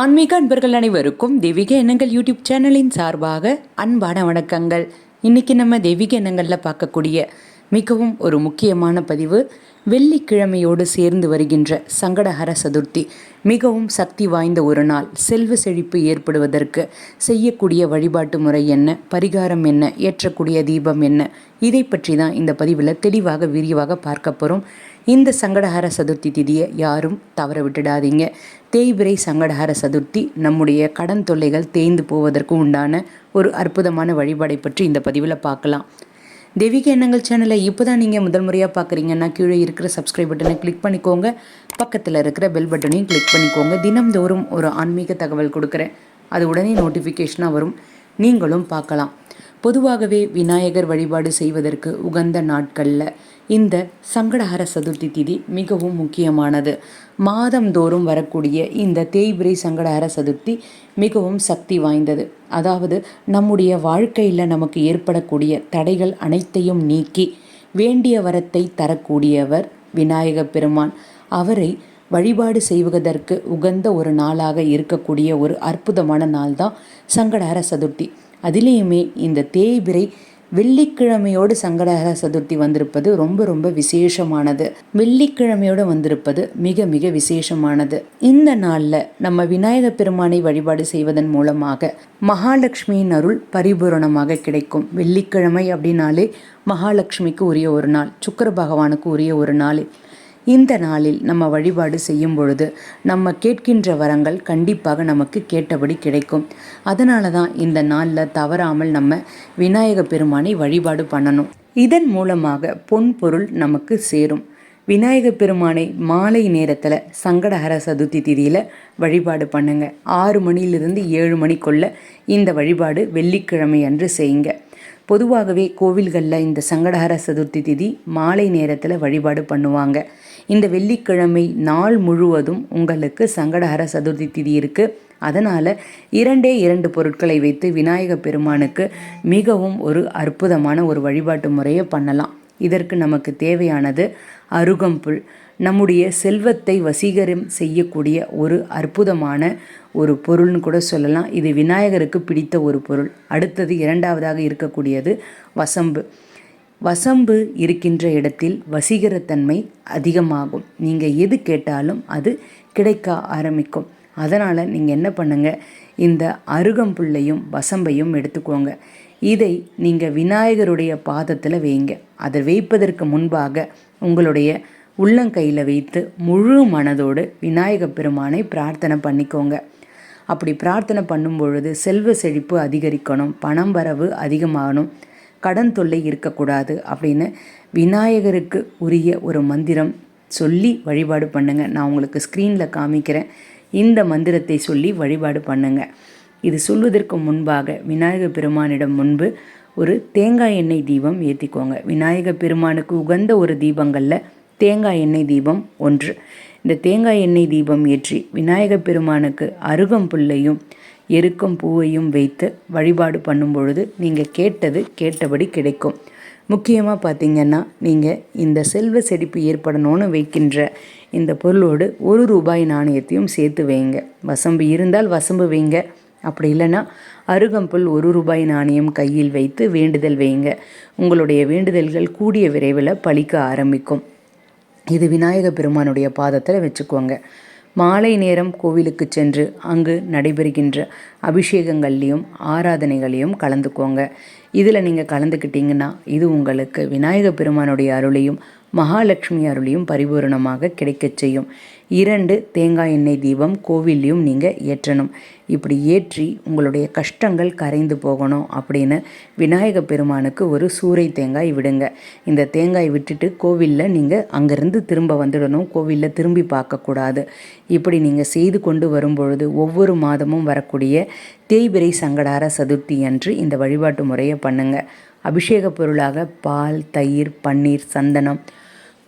ஆன்மீக அன்பர்கள் அனைவருக்கும் தெய்வீக எண்ணங்கள் யூடியூப் சேனலின் சார்பாக அன்பான வணக்கங்கள். இன்றைக்கி நம்ம தெய்வீக எண்ணங்களில் பார்க்கக்கூடிய மிகவும் ஒரு முக்கியமான பதிவு வெள்ளிக்கிழமையோடு சேர்ந்து வருகின்ற சங்கடஹர சதுர்த்தி. மிகவும் சக்தி வாய்ந்த ஒரு நாள். செல்வ செழிப்பு ஏற்படுவதற்கு செய்யக்கூடிய வழிபாட்டு முறை என்ன? பரிகாரம் என்ன? ஏற்றக்கூடிய தீபம் என்ன? இதை பற்றி தான் இந்த பதிவில் தெளிவாக விரிவாக பார்க்க போகிறோம் இந்த சங்கடஹர சதுர்த்தி திதியை யாரும் தவற விட்டுடாதீங்க. தேய்பிரை சங்கடஹர சதுர்த்தி நம்முடைய கடன் தொல்லைகள் தேய்ந்து போவதற்கு உண்டான ஒரு அற்புதமான வழிபாடை பற்றி இந்த பதிவில் பார்க்கலாம். தெய்வீக எண்ணங்கள் சேனலை இப்போ தான் நீங்கள் முதல் முறையாக பார்க்குறீங்கன்னா கீழே இருக்கிற சப்ஸ்கிரைப் பட்டனை கிளிக் பண்ணிக்கோங்க. பக்கத்தில் இருக்கிற பெல் பட்டனையும் கிளிக் பண்ணிக்கோங்க. தினம்தோறும் ஒரு ஆன்மீக தகவல் கொடுக்குறேன். அது உடனே நோட்டிஃபிகேஷனாக வரும். நீங்களும் பார்க்கலாம். பொதுவாகவே விநாயகர் வழிபாடு செய்வதற்கு உகந்த நாட்களில் இந்த சங்கடஹர சதுர்த்தி திதி மிகவும் முக்கியமானது. மாதந்தோறும் வரக்கூடிய இந்த தேய்பிரை சங்கடஹர சதுர்த்தி மிகவும் சக்தி வாய்ந்தது. அதாவது நம்முடைய வாழ்க்கையில் நமக்கு ஏற்படக்கூடிய தடைகள் அனைத்தையும் நீக்கி வேண்டிய வரத்தை தரக்கூடியவர் விநாயக பெருமான். அவரை வழிபாடு செய்வதற்கு உகந்த ஒரு நாளாக இருக்கக்கூடிய ஒரு அற்புதமான நாள் தான் சங்கடஹர சதுர்த்தி. அதிலேயுமே இந்த தேய்பிரை வெள்ளிக்கிழமையோடு சங்கடகர சதுர்த்தி வந்திருப்பது ரொம்ப ரொம்ப விசேஷமானது. வெள்ளிக்கிழமையோடு வந்திருப்பது மிக மிக விசேஷமானது. இந்த நாளில் நம்ம விநாயக பெருமானை வழிபாடு செய்வதன் மூலமாக மகாலட்சுமியின் அருள் பரிபூரணமாக கிடைக்கும். வெள்ளிக்கிழமை அப்படின்னாலே மகாலட்சுமிக்கு உரிய ஒரு நாள் சுக்கர பகவானுக்கு உரிய ஒரு நாள். இந்த நாளில் நம்ம வழிபாடு செய்யும் பொழுது நம்ம கேட்கின்ற வரங்கள் கண்டிப்பாக நமக்கு கேட்டபடி கிடைக்கும். அதனால தான் இந்த நாளில் தவறாமல் நம்ம விநாயக பெருமானை வழிபாடு பண்ணணும். இதன் மூலமாக பொன் பொருள் நமக்கு சேரும். விநாயக பெருமானை மாலை நேரத்தில் சங்கடஹர சதுர்த்தி திதியில் வழிபாடு பண்ணுங்க. ஆறு மணியிலிருந்து ஏழு மணிக்குள்ள இந்த வழிபாடு வெள்ளிக்கிழமை அன்று செய்யுங்க. பொதுவாகவே கோவில்களில் இந்த சங்கடஹர சதுர்த்தி திதி மாலை நேரத்தில் வழிபாடு பண்ணுவாங்க. இந்த வெள்ளிக்கிழமை நாள் முழுவதும் உங்களுக்கு சங்கடஹர சதுர்த்தி திதி இருக்குது அதனால் இரண்டே இரண்டு பொருட்களை வைத்து விநாயக பெருமானுக்கு மிகவும் ஒரு அற்புதமான ஒரு வழிபாட்டு முறையை பண்ணலாம். இதற்கு நமக்கு தேவையானது அருகம்புல் நம்முடைய செல்வத்தை வசீகரம் செய்யக்கூடிய ஒரு அற்புதமான ஒரு பொருள்னு கூட சொல்லலாம். இது விநாயகருக்கு பிடித்த ஒரு பொருள். அடுத்தது இரண்டாவதாக இருக்கக்கூடியது வசம்பு. வசம்பு இருக்கின்ற இடத்தில் வசீகரத்தன்மை அதிகமாகும். நீங்கள் எது கேட்டாலும் அது கிடைக்க ஆரம்பிக்கும். அதனால் நீங்கள் என்ன பண்ணுங்கள் இந்த அருகம்புல்லையும் வசம்பையும் எடுத்துக்கோங்க. இதை நீங்கள் விநாயகருடைய பாதத்தில் வைங்க. அதை வைப்பதற்கு முன்பாக உங்களுடைய உள்ளங்கையில் வைத்து முழு மனதோடு விநாயக பெருமானை பிரார்த்தனை பண்ணிக்கோங்க. அப்படி பிரார்த்தனை பண்ணும் பொழுது செல்வ செழிப்பு அதிகரிக்கணும் பணம் வரவு அதிகமாகணும். கடன் தொல்லை இருக்கக்கூடாது அப்படின்னு விநாயகருக்கு உரிய ஒரு மந்திரம் சொல்லி வழிபாடு பண்ணுங்கள் நான் உங்களுக்கு ஸ்க்ரீனில் காமிக்கிறேன். இந்த மந்திரத்தை சொல்லி வழிபாடு பண்ணுங்கள் இது சொல்வதற்கு முன்பாக விநாயக பெருமானிடம் முன்பு ஒரு தேங்காய் எண்ணெய் தீபம் ஏற்றிக்கோங்க விநாயக பெருமானுக்கு உகந்த ஒரு தீபங்களில் தேங்காய் எண்ணெய் தீபம் ஒன்று. இந்த தேங்காய் எண்ணெய் தீபம் ஏற்றி விநாயக பெருமானுக்கு அருகம்புல்லையும் எருக்கம் பூவையும் வைத்து வழிபாடு பண்ணும் பொழுது நீங்கள் கேட்டது கேட்டபடி கிடைக்கும். முக்கியமாக பார்த்திங்கன்னா நீங்கள் இந்த செல்வ செழிப்பு ஏற்படணும்னு வைக்கின்ற இந்த பொருளோடு ஒரு ரூபாய் நாணயத்தையும் சேர்த்து வைங்க. வசம்பு இருந்தால் வசம்பு வைங்க. அப்படி இல்லைன்னா அருகம்புல் ஒரு ரூபாய் நாணயம் கையில் வைத்து வேண்டுதல் வைங்க. உங்களுடைய வேண்டுதல்கள் கூடிய விரைவில் பழிக்க ஆரம்பிக்கும். இது விநாயக பெருமானுடைய பாதத்தில் வச்சுக்கோங்க. மாலை நேரம் கோவிலுக்கு சென்று அங்கு நடைபெறுகின்ற அபிஷேகங்கள்லேயும் ஆராதனைகளையும் கலந்துக்கோங்க. இதில் நீங்கள் கலந்துக்கிட்டீங்கன்னா இது உங்களுக்கு விநாயக பெருமானுடைய அருளையும் மகாலட்சுமி அருளையும் பரிபூரணமாக கிடைக்கச் செய்யும். இரண்டு தேங்காய் எண்ணெய் தீபம் கோவில்லையும் நீங்கள் ஏற்றணும். இப்படி ஏற்றி உங்களுடைய கஷ்டங்கள் கரைந்து போகணும் அப்படின்னு விநாயக பெருமானுக்கு ஒரு சூறை தேங்காய் விடுங்க. இந்த தேங்காய் விட்டுட்டு கோவிலில் நீங்கள் அங்கேருந்து திரும்ப வந்துடணும். கோவிலில் திரும்பி பார்க்கக்கூடாது. இப்படி நீங்கள் செய்து கொண்டு வரும்பொழுது ஒவ்வொரு மாதமும் வரக்கூடிய தேய்பிரை சங்கடார சதுர்த்தி அன்று இந்த வழிபாட்டு முறையை பண்ணுங்கள் அபிஷேக பொருளாக பால் தயிர் பன்னீர் சந்தனம்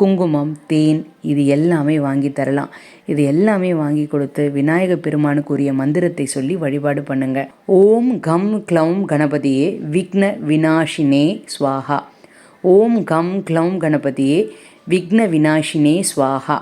குங்குமம் தேன் இது எல்லாமே வாங்கி தரலாம். இது எல்லாமே வாங்கி கொடுத்து விநாயக பெருமானுக்குரிய மந்திரத்தை சொல்லி வழிபாடு பண்ணுங்க. ஓம் கம் க்ளௌம் கணபதியே விக்ன வினாஷினே ஸ்வாஹா. ஓம் கம் க்ளௌம் கணபதியே விக்ன வினாஷினே ஸ்வாஹா.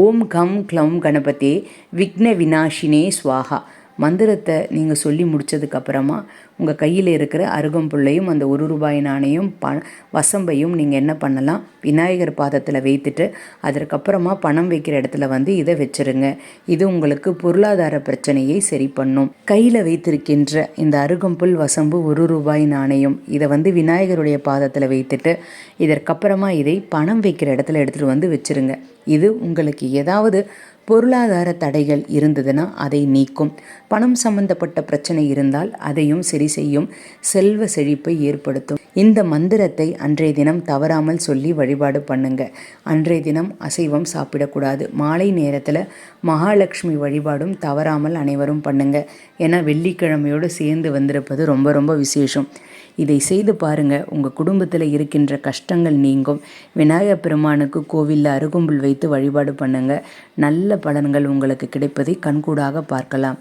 ஓம் கம் க்ளம் கணபதே விக்ன வினாஷினே ஸ்வாஹா. மந்திரத்தை நீங்கள் சொல்லி முடித்ததுக்கப்புறமா உங்கள் கையில் இருக்கிற அருகம்புல்லையும் அந்த ஒரு ரூபாய் நாணயம் ப வசம்பையும் நீங்கள் என்ன பண்ணலாம்? விநாயகர் பாதத்தில் வைத்துட்டு அதற்கப்புறமா பணம் வைக்கிற இடத்துல வந்து இதை வச்சுருங்க. இது உங்களுக்கு பொருளாதார பிரச்சனையை சரி பண்ணும். கையில் வைத்திருக்கின்ற இந்த அருகம்புல் வசம்பு ஒரு ரூபாய் நாணயம் இதை வந்து விநாயகருடைய பாதத்தில் வைத்துட்டு இதற்கப்புறமா இதை பணம் வைக்கிற இடத்துல எடுத்துகிட்டு வந்து வச்சுருங்க. இது உங்களுக்கு ஏதாவது பொருளாதார தடைகள் இருந்ததுன்னா அதை நீக்கும். பணம் சம்பந்தப்பட்ட பிரச்சனை இருந்தால் அதையும் சரி செய்யும். செல்வ செழிப்பை ஏற்படுத்தும். இந்த மந்திரத்தை அன்றைய தினம் தவறாமல் சொல்லி வழிபாடு பண்ணுங்க. அன்றைய தினம் அசைவம் சாப்பிடக்கூடாது. மாலை நேரத்தில் மகாலட்சுமி வழிபாடும் தவறாமல் அனைவரும் பண்ணுங்க. ஏன்னா வெள்ளிக்கிழமையோடு சேர்ந்து வந்திருப்பது ரொம்ப ரொம்ப விசேஷம். இதை செய்து பாருங்க. உங்கள் குடும்பத்தில் இருக்கின்ற கஷ்டங்கள் நீங்கும். விநாயகர் பெருமானுக்கு கோவிலில் அருகும்புல் வைத்து வழிபாடு பண்ணுங்க. நல்ல பலன்கள் உங்களுக்கு கிடைப்பதை கண்கூடாக பார்க்கலாம்.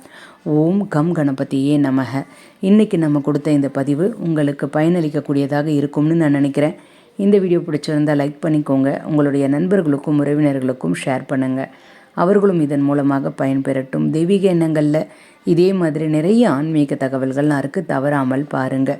ஓம் கம் கணபதியே நமக. இன்றைக்கி நம்ம கொடுத்த இந்த பதிவு உங்களுக்கு பயனளிக்கக்கூடியதாக இருக்கும்னு நான் நினைக்கிறேன். இந்த வீடியோ பிடிச்சிருந்தால் லைக் பண்ணிக்கோங்க. உங்களுடைய நண்பர்களுக்கும் உறவினர்களுக்கும் ஷேர் பண்ணுங்கள் அவர்களும் இதன் மூலமாக பயன்பெறட்டும். தெய்வீக எண்ணங்களில் இதே மாதிரி நிறைய ஆன்மீக தகவல்கள்லாம் இருக்குது தவறாமல் பாருங்கள்